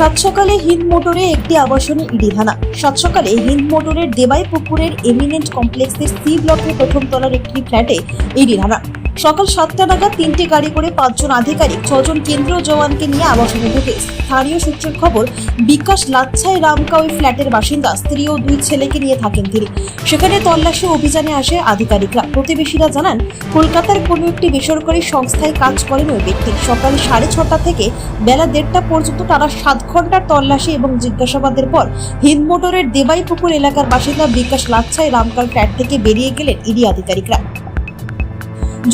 সাত সকালে হিন্দ মোটরে একটি আবাসনে ইডি হানা। সাত সকালে হিন্দ মোটরের দেবাই পুকুরের এমিনেন্ট কমপ্লেক্সের সি ব্লকের প্রথম তলার একটি ফ্ল্যাটে ইডি হানা। সকাল সাতটা নাগাদ তিনটি গাড়ি করে পাঁচজন আধিকারিক, ছজন কেন্দ্রীয় জওয়ানকে নিয়ে আবাসনে ঢুকে। স্থানীয় সূত্রের খবর, বিকাশ লাচ্ছাই রামকা ওই ফ্ল্যাটের বাসিন্দা, স্ত্রী ও দুই ছেলেকে নিয়ে থাকেন তিনি। সেখানে তল্লাশি অভিযানে আসে আধিকারিকরা। প্রতিবেশীরা জানান, কলকাতার কোনো একটি বেসরকারি সংস্থায় কাজ করেন ওই ব্যক্তি। সকাল সাড়ে ছটা থেকে বেলা দেড়টা পর্যন্ত টানা সাত ঘণ্টার তল্লাশি এবং জিজ্ঞাসাবাদের পর হিন্দ মোটরের দেবাইপুকুর এলাকার বাসিন্দা বিকাশ লাচ্ছাই রামকার ফ্ল্যাট থেকে বেরিয়ে গেলেন ইডি আধিকারিকরা।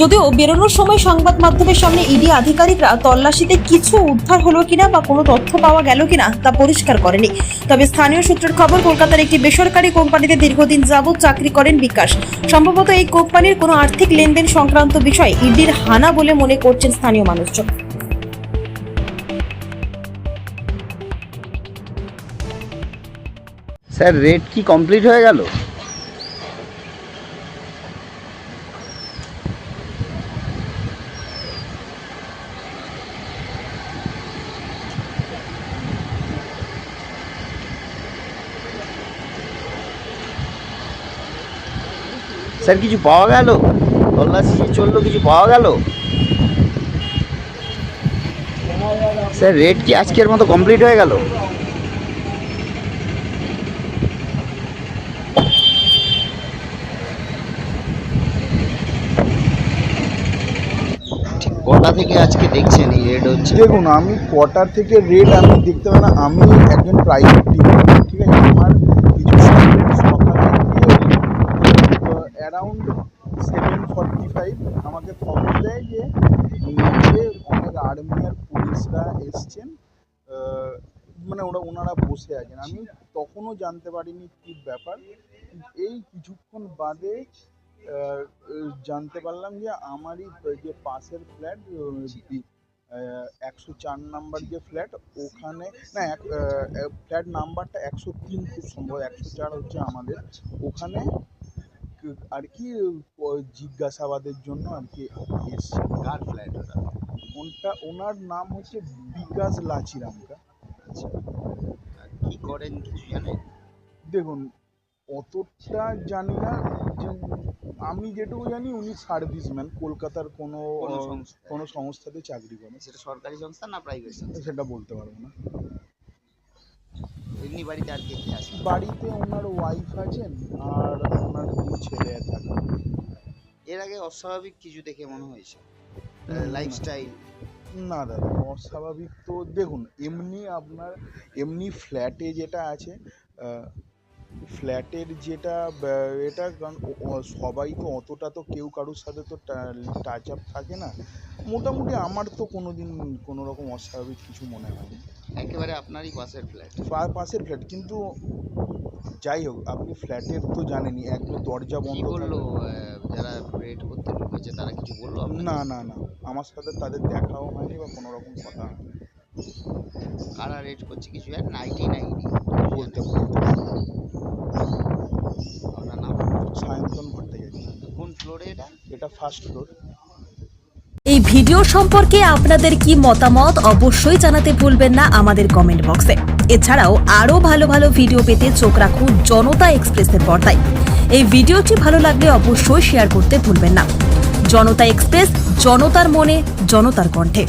যদিও বেরোনোর সময় সংবাদ মাধ্যমের সামনে ইডি আধিকারিকরা তল্লাশিতে কিছু উদ্ধার হলো কিনা বা কোনো তথ্য পাওয়া গেল কিনা তা পরিষ্কার করেনি। তবে স্থানীয় সূত্রের খবর, কলকাতার একটি বেসরকারি কোম্পানিতে দীর্ঘদিন যাবৎ চাকরি করেন বিকাশ। সম্ভবত এই কোম্পানির কোনো আর্থিক লেনদেন সংক্রান্ত বিষয় ইডির হানা বলে মনে করছেন স্থানীয় মানুষজন। স্যার রেট কি কমপ্লিট হয়ে গেল? স্যার, কিছু পাওয়া গেল? তল্লাশি চলল, কিছু পাওয়া গেল? স্যার রেট কি আজকের মতো কমপ্লিট হয়ে গেল? কটা থেকে আজকে হচ্ছে? দেখুন, আমি কটা থেকে রেট আমি দেখতে পাই না, আমি একজন প্রাইভেট ঠিক আছে? আমার কিছু স্টুডেন্ট সকালে অ্যারাউন্ড সেভেন ফর্টি ফাইভ আমাকে খবর দেয় যে নিচে অনেক আর্মি আর পুলিশরা এসছেন মানে ওরা, ওনারা বসে আছেন। আমি তখনও জানতে পারিনি কী ব্যাপার। এই কিছুক্ষণ বাদে জানতে পারলাম যে আমারই যে পাশের ফ্ল্যাট একশো চার নাম্বার যে ফ্ল্যাট ওখানে, না, এক ফ্ল্যাট নাম্বারটা একশো তিন খুব সম্ভব, একশো চার হচ্ছে আমাদের। ওখানে আর কি জিজ্ঞাসাবাদের জন্য আর কি এসছে। কার ফ্ল্যাট ওটা? ওনটা ওনার নাম হচ্ছে বিকাশ লাচিরামকা। আর কি করেন কিছু জানেন দেখুন অতটা জানি না যে আমি যেটুকু জানি উনি সার্ভিসম্যান কলকাতার কোনো কোনো কোনো সংস্থাতে চাকরি করেন। সেটা সরকারি সংস্থা না প্রাইভেট সংস্থা? সেটা বলতে পারব না। এমনি বাড়িতে আর কে কে আছে? বাড়িতে ওনার ওয়াইফ আছেন আর ওনার দু ছেলে থাকে এর আগে অস্বাভাবিক কিছু দেখে মনে হয়েছে। লাইফস্টাইল না দাদা অস্বাভাবিক তো দেখুন এমনি আপনার এমনি ফ্ল্যাটে যেটা আছে ফ্ল্যাটের যেটা এটা কারণ সবাই তো অতটা তো কেউ কারোর সাথে তো টাচ আপ থাকে না। মোটামুটি আমার তো কোনো দিন কোনো রকম অস্বাভাবিক কিছু মনে হয়নি একেবারে আপনারই পাশের ফ্ল্যাট। পাশের ফ্ল্যাট কিন্তু যাই হোক আপনি ফ্ল্যাটের তো জানেনই একদম দরজা বন্ধ আহ, যারা রেড করতে ঢুকেছে তারা কিছু বলল? না না না আমার সাথে তাদের দেখাও হয়নি বা কোনো রকম কথা হয়নি। কারা রেড করছে কিছু জানেন আইটি না ইডি বলতে বলতে। আপনার নাম সায়ন্তন ভট্টাচার্য কোন ফ্লোরে এটা? এটা ফার্স্ট ফ্লোর এই ভিডিও সম্পর্কে আপনাদের কি মতামত অবশ্যই জানাতে ভুলবেন না আমাদের কমেন্ট বক্সে এছাড়াও আরও ভালো ভালো ভিডিও পেতে চোখ রাখুন জনতা এক্সপ্রেসের পর্দায়। এই ভিডিওটি ভালো লাগলে অবশ্যই শেয়ার করতে ভুলবেন না। জনতা এক্সপ্রেস জনতার মনে জনতার কণ্ঠে।